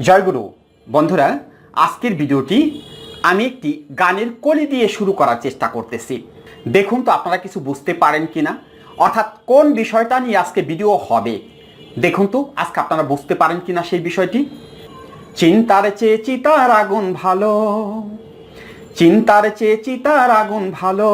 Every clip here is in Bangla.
জয়গুরু বন্ধুরা, আজকের ভিডিওটি আমি একটি গানের কলি দিয়ে শুরু করার চেষ্টা করতেছি। দেখুন তো আপনারা কিছু বুঝতে পারেন কিনা। অর্থাৎ কোন বিষয়টা নিয়ে আজকে ভিডিও হবে? দেখুন তো, আজকে আপনারা বুঝতে পারেন কি না সেই বিষয়টি। চিন্তার চেয়ে চিতার আগুন ভালো। চিন্তার চেয়ে চিতার আগুন ভালো।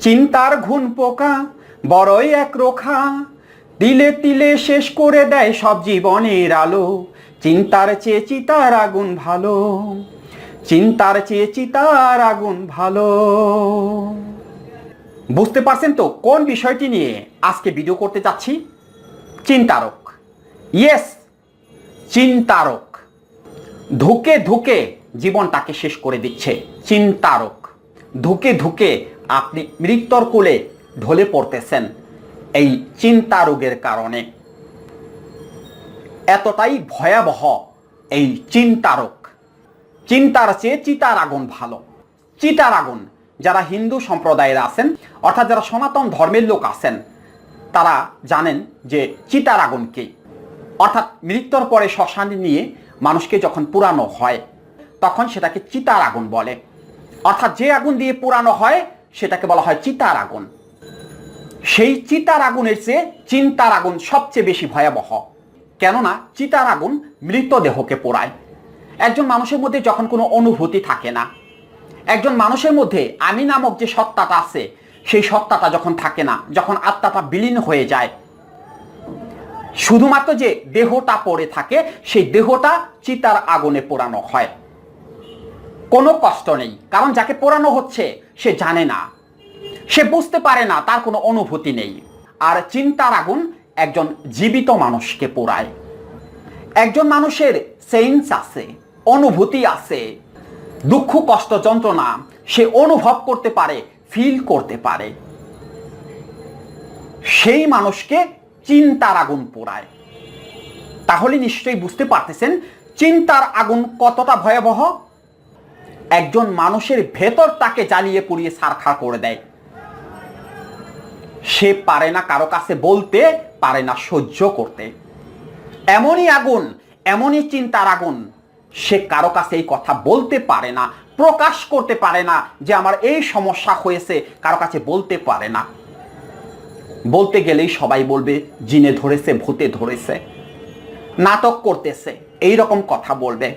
চিন্তার ঘুণ পোকা, বড়ই এক রোখা। তিলে তিলে শেষ করে দেয় সব জীবনের আলো। চিন্তার চেয়ে চিতার আগুন ভালো। চিন্তার চেয়ে চিতার আগুন ভালো। বুঝতে পারছেন তো কোন বিষয়টি নিয়ে আজকে ভিডিও করতে চাচ্ছি চিন্তারক। ইয়েস চিন্তারক। ধুকে ধুকে জীবনটাকে শেষ করে দিচ্ছে চিন্তারক। ধুকে ধুকে আপনি মৃত্যুর কোলে ঢলে পড়তেছেন। এই চিন্তা রোগের কারণে। এতটাই ভয়াবহ এই চিন্তারক চিন্তার চেয়ে চিতার আগুন ভালো। চিতার আগুন, যারা হিন্দু সম্প্রদায়ের আছেন, অর্থাৎ যারা সনাতন ধর্মের লোক আছেন, তারা জানেন যে চিতার আগুন কি। অর্থাৎ মৃত্যুর পরে শ্মশানে নিয়ে মানুষকে যখন পুরানো হয়, তখন সেটাকে চিতার আগুন বলে। অর্থাৎ যে আগুন দিয়ে পুরানো হয়, সেটাকে বলা হয় চিতার আগুন। সেই চিতার আগুনের চেয়ে চিন্তার আগুন সবচেয়ে বেশি ভয়াবহ। কেননা চিতার আগুন মৃতদেহকে পোড়ায়। একজন মানুষের মধ্যে যখন কোনো অনুভূতি থাকে না, একজন মানুষের মধ্যে আমি নামক যে সত্তাটা আছে, সেই সত্তাটা যখন থাকে না, যখন আত্মাটা বিলীন হয়ে যায়, শুধুমাত্র যে দেহটা পড়ে থাকে, সেই দেহটা চিতার আগুনে পোড়ানো হয়। কোনো কষ্ট নেই, কারণ যাকে পোড়ানো হচ্ছে, সে জানে না। সে বুঝতে পারে না, তার কোনো অনুভূতি নেই। আর চিন্তার আগুন একজন জীবিত মানুষকে পোড়ায়। একজন মানুষের সেন্স আছে, অনুভূতি আছে, দুঃখ, কষ্ট, যন্ত্রণা সে অনুভব করতে পারে ফিল করতে পারে। সেই মানুষকে চিন্তার আগুন পোড়ায়। তাহলে নিশ্চয়ই বুঝতে পারতেছেন চিন্তার আগুন কতটা ভয়াবহ? একজন মানুষের ভেতর তাকে জ্বালিয়ে পুড়িয়ে সারখার করে দেয়। সে পারে না কারও কাছে বলতে, পারে না সহ্য করতে। এমনই আগুন, এমনই চিন্তার আগুন। সে কারও কাছে এই কথা বলতে পারে না, প্রকাশ করতে পারে না যে আমার এই সমস্যা হয়েছে, কারও কাছে বলতে পারে না। বলতে গেলেই সবাই বলবে, জিনে ধরেছে, ভূতে ধরেছে। নাটক করতেছে। এই রকম কথা বলবে।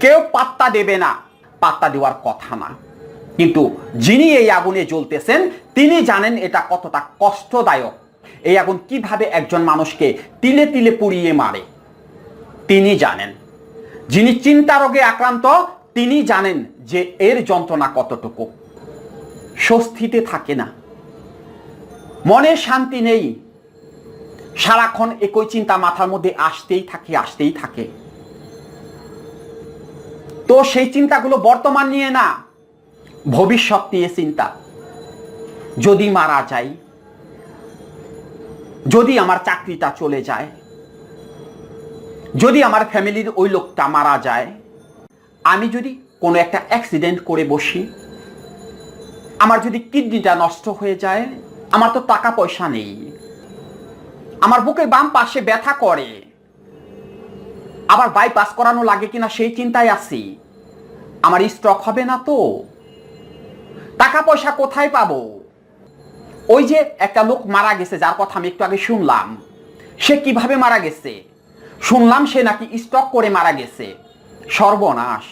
কেউ পাত্তা দেবে না। পাত্তা দেওয়ার কথা না। কিন্তু যিনি এই আগুনে জ্বলতেছেন, তিনি জানেন এটা কতটা কষ্টদায়ক। এই আগুন কীভাবে একজন মানুষকে তিলে তিলে পুড়িয়ে মারে? তিনি জানেন। যিনি চিন্তা রোগে আক্রান্ত, তিনি জানেন যে এর যন্ত্রণা কতটুকু। স্বস্তিতে থাকে না। মনে শান্তি নেই। সারাক্ষণ একই চিন্তা মাথার মধ্যে আসতেই থাকে আসতেই থাকে। তো সেই চিন্তাগুলো বর্তমান নিয়ে না ভবিষ্যৎ নিয়ে চিন্তা। যদি মারা যাই যদি আমার চাকরিটা চলে যায়, যদি আমার ফ্যামিলির ওই লোকটা মারা যায়, আমি যদি কোনো একটা অ্যাক্সিডেন্ট করে বসি, আমার যদি কিডনিটা নষ্ট হয়ে যায়, আমার তো টাকা পয়সা নেই। আমার বুকের বাম পাশে ব্যথা করে। আবার বাইপাস করানো লাগে কিনা সেই চিন্তায় আছি। আমার স্ট্রক হবে না তো? টাকা পয়সা কোথায় পাবো? ওই যে একটা লোক মারা গেছে, যার কথা আমি একটু আগে শুনলাম। সে কীভাবে মারা গেছে? শুনলাম সে নাকি স্টক করে মারা গেছে। সর্বনাশ।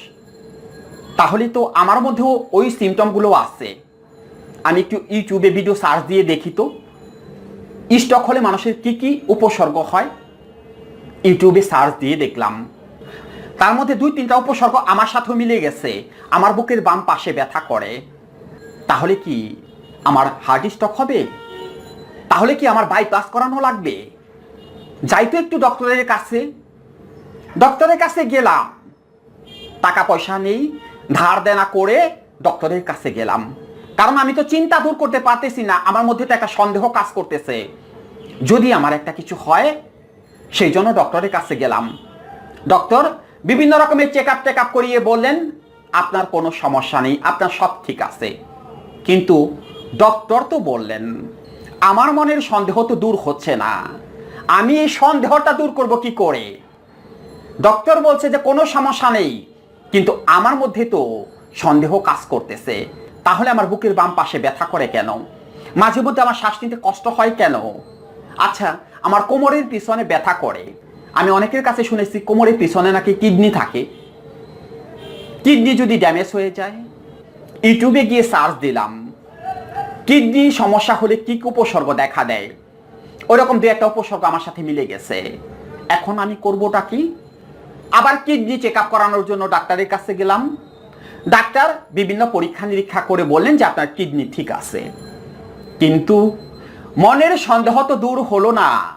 তাহলে তো আমার মধ্যেও ওই সিমটমগুলো আছে। আমি একটু ইউটিউবে ভিডিও সার্চ দিয়ে দেখি তো। স্টক হলে মানুষের কি কি উপসর্গ হয়? ইউটিউবে সার্চ দিয়ে দেখলাম। তার মধ্যে দুই তিনটা উপসর্গ আমার সাথেও মিলে গেছে। আমার বুকের বাম পাশে ব্যথা করে। তাহলে কি আমার হার্ট স্টক হবে? তাহলে কি আমার বাইপাস করানো লাগবে? যাই তো একটু ডক্টরের কাছে। ডক্টরের কাছে গেলাম। টাকা পয়সা নেই, ধার দেনা করে ডক্টরের কাছে গেলাম। কারণ আমি তো চিন্তা দূর করতে পারতেছি না, আমার মধ্যে তো একটা সন্দেহ কাজ করতেছে। যদি আমার একটা কিছু হয়, সেই জন্য ডক্টরের কাছে গেলাম। ডক্টর বিভিন্ন রকমের চেক আপ টেক আপ করিয়ে বললেন, আপনার কোনো সমস্যা নেই, আপনার সব ঠিক আছে। কিন্তু ডক্টর তো বললেন, আমার মনের সন্দেহ তো দূর হচ্ছে না। আমি এই সন্দেহটা দূর করব কি করে? ডক্টর বলছে যে, কোনো সমস্যা নেই, কিন্তু আমার মধ্যে তো সন্দেহ কাজ করতেছে। তাহলে আমার বুকের বাম পাশে ব্যথা করে কেন? মাঝে মধ্যে আমার শ্বাস নিতে কষ্ট হয় কেন? আচ্ছা আমার কোমরের পিছনে ব্যথা করে। আমি অনেকের কাছে শুনেছি কোমরের পিছনে নাকি কিডনি থাকে। কিডনি যদি ড্যামেজ হয়ে যায় ইউটিউবে গিয়ে সার্চ দিলাম। কিডনি সমস্যা হলে কি উপসর্গ দেখা দেয়? ওরকম দু একটা উপসর্গ আমার সাথে মিলে গেছে। এখন আমি করবোটা কি? আবার কিডনি চেক আপ করানোর জন্য ডাক্তারের কাছে গেলাম। ডাক্তার বিভিন্ন পরীক্ষা নিরীক্ষা করে বললেন যে আপনার কিডনি ঠিক আছে। কিন্তু মনের সন্দেহ তো দূর হলো না।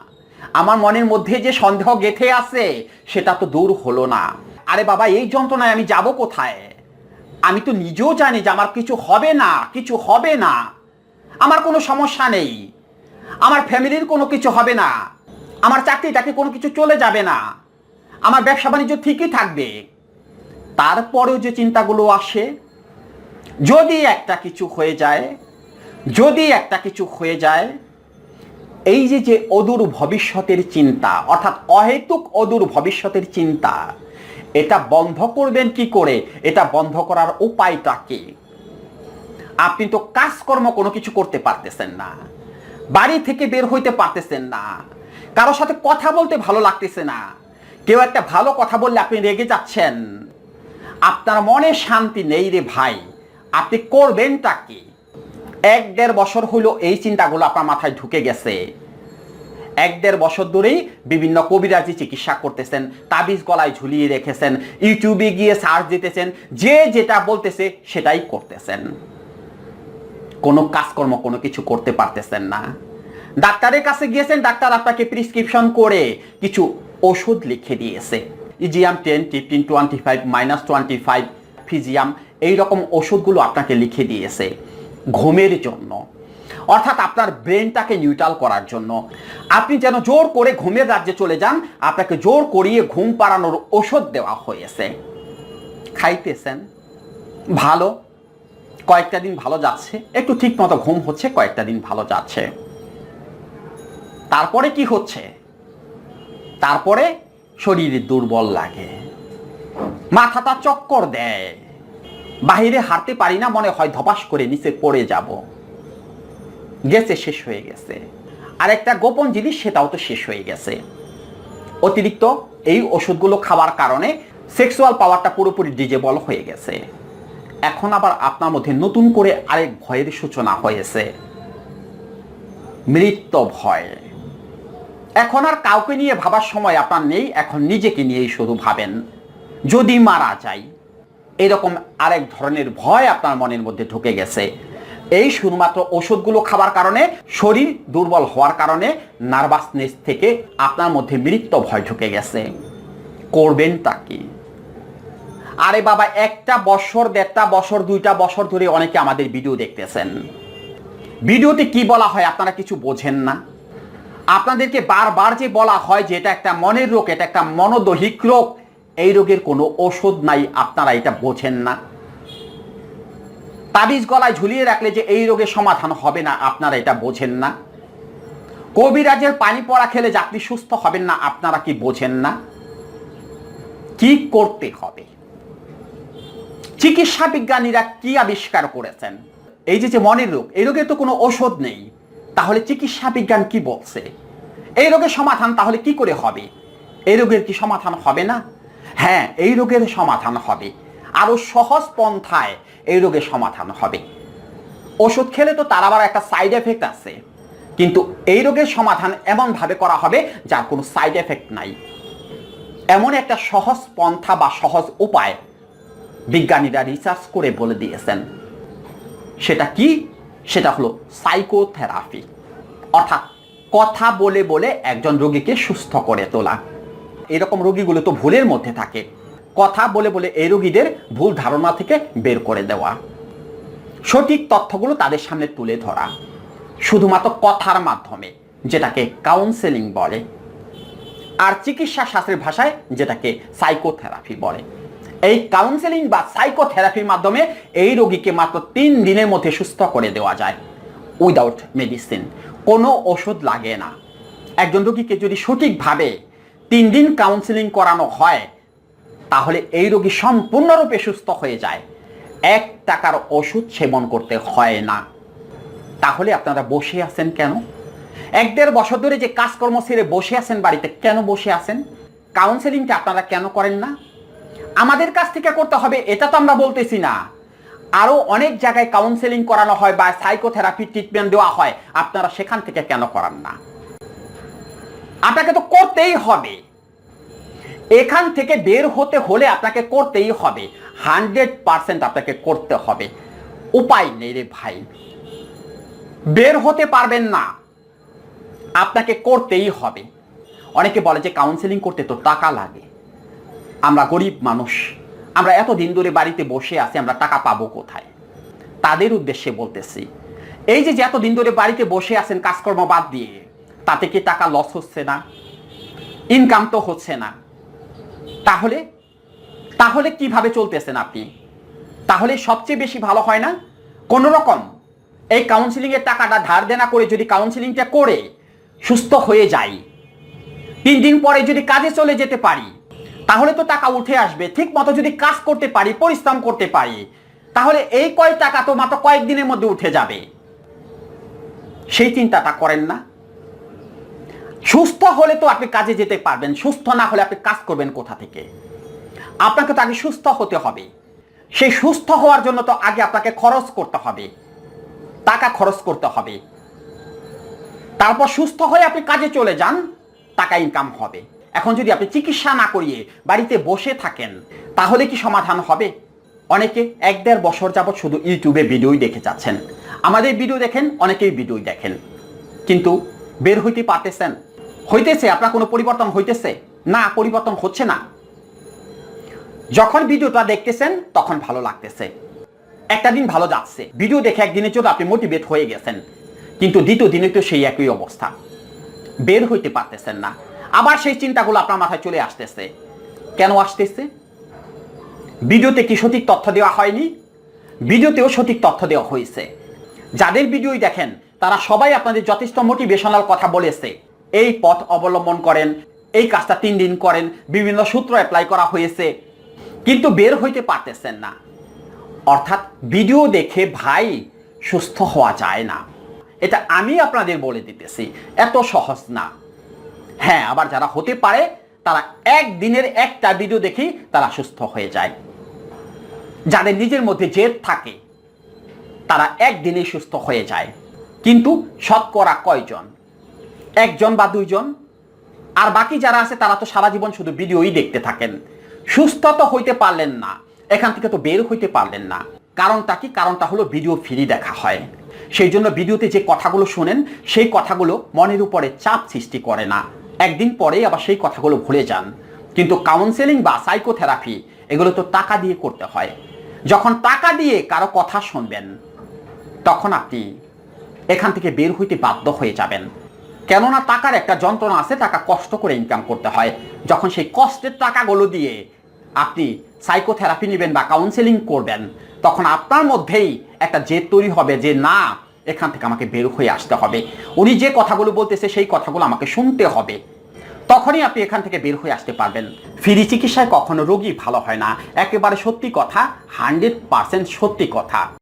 আমার মনের মধ্যে যে সন্দেহ গেথে আছে, সেটা তো দূর হলো না। আরে বাবা, এই যন্ত্রণায় আমি যাব কোথায়? আমি তো নিজেও জানি যে আমার কিছু হবে না, কিছু হবে না। আমার কোনো সমস্যা নেই। আমার ফ্যামিলির কোনো কিছু হবে না। আমার চাকরিটাকে কোনো কিছু চলে যাবে না। আমার ব্যবসা বাণিজ্য ঠিকই থাকবে। তারপরেও যে চিন্তাগুলো আসে, যদি একটা কিছু হয়ে যায়, যদি একটা কিছু হয়ে যায়, এই যে যে অদূর ভবিষ্যতের চিন্তা, অর্থাৎ অহেতুক অদূর ভবিষ্যতের চিন্তা এটা বন্ধ করবেন কি করে? এটা বন্ধ করার উপায়টা কি? আপনি তো কাজকর্ম কোনো কিছু করতে পারতেছেন না। বাড়ি থেকে বের হইতে পারতেছেন না। কারোর সাথে কথা বলতে ভালো লাগতেছে না। কেউ একটা ভালো কথা বললে আপনি রেগে যাচ্ছেন। আপনার মনে শান্তি নেই রে ভাই। আপনি করবেনটা কি? এক দেড় বছর হইল এই চিন্তাগুলো আপনার মাথায় ঢুকে গেছে। এক দেড় বছর ধরেই বিভিন্ন কবিরাজি চিকিৎসা করতেছেন, তাবিজ গলায় ঝুলিয়ে রেখেছেন ইউটিউবে গিয়ে সার্চ দিতেছেন, যে যেটা বলতেছে সেটাই করতেছেন। কোনো কাজকর্ম, কোনো কিছু করতে পারতেছেন না। ডাক্তারের কাছে গিয়েছেন, ডাক্তার আপনাকে প্রিসক্রিপশন করে কিছু ওষুধ লিখে দিয়েছে। ইজিয়াম ten fifteen twenty five minus twenty five ফিজিয়াম এইরকম ওষুধগুলো আপনাকে লিখে দিয়েছে। ঘুমের জন্য। অর্থাৎ আপনার ব্রেনটাকে নিউট্রাল করার জন্য। আপনি যেন জোর করে ঘুমের রাজ্যে চলে যান, আপনাকে জোর করিয়ে ঘুম পাড়ানোর ওষুধ দেওয়া হয়েছে। খাইতেছেন? ভালো? কয়েকটা দিন ভালো যাচ্ছে? একটু ঠিক মতো ঘুম হচ্ছে, কয়েকটা দিন ভালো যাচ্ছে। তারপরে কি হচ্ছে? তারপরে শরীরে দুর্বল লাগে। মাথাটা চক্কর দেয়। বাহিরে হাঁটতে পারি না, মনে হয় ধপাস করে নিচে পড়ে যাব। গেছে, শেষ হয়ে গেছে। আর একটা গোপন জিনিস, সেটাও তো শেষ হয়ে গেছে। অতিরিক্ত এই ওষুধগুলো খাওয়ার কারণে সেক্সুয়াল পাওয়ারটা পুরোপুরি ডিজেবল হয়ে গেছে। এখন আবার আপনার মধ্যে নতুন করে আরেক ভয়ের সূচনা হয়েছে। মৃত্যু ভয়। এখন আর কাউকে নিয়ে ভাবার সময় আপনার নেই, এখন নিজেকে নিয়েই শুধু ভাবেন। যদি মারা যাই এরকম আরেক ধরনের ভয় আপনার মনের মধ্যে ঢুকে গেছে। এই শুধুমাত্র ওষুধগুলো খাবার কারণে, শরীর দুর্বল হওয়ার কারণে নার্ভাসনেস থেকে আপনার মধ্যে মৃত্যু ভয় ঢুকে গেছে। করবেনটা কি? আরে বাবা, একটা বছর, দেড়টা বছর, দুইটা বছর ধরে অনেকে আমাদের ভিডিও দেখতেছেন। ভিডিওতে কি বলা হয় আপনারা কিছু বোঝেন না। আপনাদেরকে বারবার যে বলা হয় যে এটা একটা মনের রোগ, এটা একটা মনোদৈহিক রোগ, এই রোগের কোনো ওষুধ নাই, আপনারা এটা বোঝেন না। তাবিজ গলায় ঝুলিয়ে রাখলে যে এই রোগের সমাধান হবে না, আপনারা এটা বোঝেন না। কবিরাজের পানি পড়া খেলে যে আপনি সুস্থ হবেন না, আপনারা কি বোঝেন না? কি করতে হবে? চিকিৎসা বিজ্ঞানীরা কি আবিষ্কার করেছেন? এই যে যে মনের রোগ, এই রোগের তো কোনো ওষুধ নেই। তাহলে চিকিৎসা বিজ্ঞান কি বলছে? এই রোগের সমাধান তাহলে কি করে হবে? এই রোগের কি সমাধান হবে না? হ্যাঁ এই রোগের সমাধান হবে। আরও সহজ পন্থায় এই রোগের সমাধান হবে। ওষুধ খেলে তো তার আবার একটা সাইড এফেক্ট আছে। কিন্তু এই রোগের সমাধান এমনভাবে করা হবে যার কোনো সাইড এফেক্ট নাই। এমন একটা সহজ পন্থা বা সহজ উপায় বিজ্ঞানীরা রিসার্চ করে বলে দিয়েছেন। সেটা কি? সেটা হলো সাইকোথেরাপি অর্থাৎ কথা বলে বলে একজন রোগীকে সুস্থ করে তোলা। এরকম রোগীগুলো তো ভুলের মধ্যে থাকে। কথা বলে বলে এই রোগীদের ভুল ধারণা থেকে বের করে দেওয়া। সঠিক তথ্যগুলো তাদের সামনে তুলে ধরা। শুধুমাত্র কথার মাধ্যমে, যেটাকে কাউন্সেলিং বলে। আর চিকিৎসা শাস্ত্রের ভাষায় যেটাকে সাইকোথেরাপি বলে। এই কাউন্সেলিং বা সাইকোথেরাপির মাধ্যমে এই রোগীকে মাত্র তিন দিনের মধ্যে সুস্থ করে দেওয়া যায়। উইদাউট মেডিসিন কোনো ওষুধ লাগে না। একজন রোগীকে যদি সঠিকভাবে তিন দিন কাউন্সেলিং করানো হয় তাহলে এই রোগী সম্পূর্ণরূপে সুস্থ হয়ে যায়। এক টাকার ওষুধ সেবন করতে হয় না। তাহলে আপনারা বসে আছেন কেন? এক দেড় বছর ধরে যে কাজকর্ম ছেড়ে বসে আছেন বাড়িতে কেন বসে আছেন? কাউন্সেলিংটা আপনারা কেন করেন না? আমাদের কাছ থেকে করতে হবে, এটা তো আমরা বলতেছি না। আরও অনেক জায়গায় কাউন্সেলিং করানো হয় বা সাইকোথেরাপি ট্রিটমেন্ট দেওয়া হয়, আপনারা সেখান থেকে কেন করান না? আপনাকে তো করতেই হবে। এখান থেকে বের হতে হলে আপনাকে করতেই হবে। হান্ড্রেড পার্সেন্ট আপনাকে করতে হবে। উপায় নেই রে ভাই। বের হতে পারবেন না। আপনাকে করতেই হবে। অনেকে বলে যে কাউন্সেলিং করতে তো টাকা লাগে। আমরা গরিব মানুষ। আমরা এত দিন ধরে বাড়িতে বসে আছি, আমরা টাকা পাবো কোথায়? তাদের উদ্দেশ্যে বলতেছি, এই যে এত দিন ধরে বাড়িতে বসে আছেন, কাজকর্ম বাদ দিয়ে, তাতে কি টাকা লস হচ্ছে না? ইনকাম তো হচ্ছে না। তাহলে তাহলে কীভাবে চলতেছেন আপনি? তাহলে সবচেয়ে বেশি ভালো হয় না? কোনো রকম এই কাউন্সিলিংয়ের টাকাটা ধার দেনা করে যদি কাউন্সিলিংটা করে সুস্থ হয়ে যাই, তিন দিন পরে যদি কাজে চলে যেতে পারি, তাহলে তো টাকা উঠে আসবে। ঠিক মতো যদি কাজ করতে পারি, পরিশ্রম করতে পারি, তাহলে এই কয় টাকা তো মাত্র কয়েকদিনের মধ্যে উঠে যাবে। সেই চিন্তাটা করেন না। সুস্থ হলে তো আপনি কাজে যেতে পারবেন, সুস্থ না হলে আপনি কাজ করবেন কোথা থেকে? আপনাকে তো আগে সুস্থ হতে হবে। সেই সুস্থ হওয়ার জন্য তো আগে আপনাকে খরচ করতে হবে। টাকা খরচ করতে হবে। তারপর সুস্থ হয়ে আপনি কাজে চলে যান, টাকা ইনকাম হবে। এখন যদি আপনি চিকিৎসা না করিয়ে বাড়িতে বসে থাকেন, তাহলে কি সমাধান হবে? অনেকে এক দেড় বছর যাবৎ শুধু ইউটিউবে ভিডিওই দেখে যাচ্ছেন। আমাদের ভিডিও দেখেন, অনেকেই ভিডিও দেখেন। কিন্তু বের হইতে পারতেছেন। হইতেছে, আপনার কোনো পরিবর্তন হইতেছে? না, পরিবর্তন হচ্ছে না। যখন ভিডিওটা দেখতেছেন, তখন ভালো লাগতেছে। একটা দিন ভালো যাচ্ছে। ভিডিও দেখে একদিনের জন্য আপনি মোটিভেট হয়ে গেছেন। কিন্তু দ্বিতীয় দিনে তো সেই একই অবস্থা। বের হইতে পারতেছেন না। আবার সেই চিন্তাগুলো আপনার মাথায় চলে আসতেছে। কেন আসতেছে? ভিডিওতে কি সঠিক তথ্য দেওয়া হয়নি? ভিডিওতেও সঠিক তথ্য দেওয়া হয়েছে। যাদের ভিডিওই দেখেন, তারা সবাই আপনাদের যথেষ্ট মোটিভেশনাল কথা বলেছে। এই পথ অবলম্বন করেন, এই কাজটা তিন দিন করেন, বিভিন্ন সূত্র অ্যাপ্লাই করা হয়েছে, কিন্তু বের হইতে পারতেছেন না। অর্থাৎ ভিডিও দেখে ভাই সুস্থ হওয়া যায় না। এটা আমি আপনাদের বলে দিতেছি, এত সহজ না। হ্যাঁ আবার যারা হতে পারে, তারা একদিনের একটা ভিডিও দেখেই তারা সুস্থ হয়ে যায়। যাদের নিজের মধ্যে জেদ থাকে, তারা একদিনে সুস্থ হয়ে যায়। কিন্তু শতকরা কয়জন? একজন বা দুইজন। আর বাকি যারা আছে, তারা তো সারা জীবন শুধু ভিডিওই দেখতে থাকেন। সুস্থ তো হইতে পারলেন না, এখান থেকে তো বের হইতে পারলেন না। কারণটা কি? কারণটা হলো ভিডিও ফ্রি দেখা হয়। সেই জন্য ভিডিওতে যে কথাগুলো শোনেন, সেই কথাগুলো মনের উপরে চাপ সৃষ্টি করে না। একদিন পরেই আবার সেই কথাগুলো ভুলে যান। কিন্তু কাউন্সেলিং বা সাইকোথেরাপি এগুলো তো টাকা দিয়ে করতে হয়। যখন টাকা দিয়ে কারও কথা শুনবেন, তখন আপনি এখান থেকে বের হইতে বাধ্য হয়ে যাবেন। কেননা টাকার একটা যন্ত্রণা আছে, টাকা কষ্ট করে ইনকাম করতে হয়। যখন সেই কষ্টের টাকাগুলো দিয়ে আপনি সাইকোথেরাপি নেবেন বা কাউন্সেলিং করবেন, তখন আপনার মধ্যেই একটা জেদ তৈরি হবে যে, না, এখান থেকে আমাকে বের হয়ে আসতে হবে। উনি যে কথাগুলো বলতেছে, সেই কথাগুলো আমাকে শুনতে হবে। তখনই আপনি এখান থেকে বের হয়ে আসতে পারবেন। ফ্রি চিকিৎসায় কখনো রোগী ভালো হয় না। একেবারে সত্যি কথা, হান্ড্রেড পার্সেন্ট সত্যি কথা।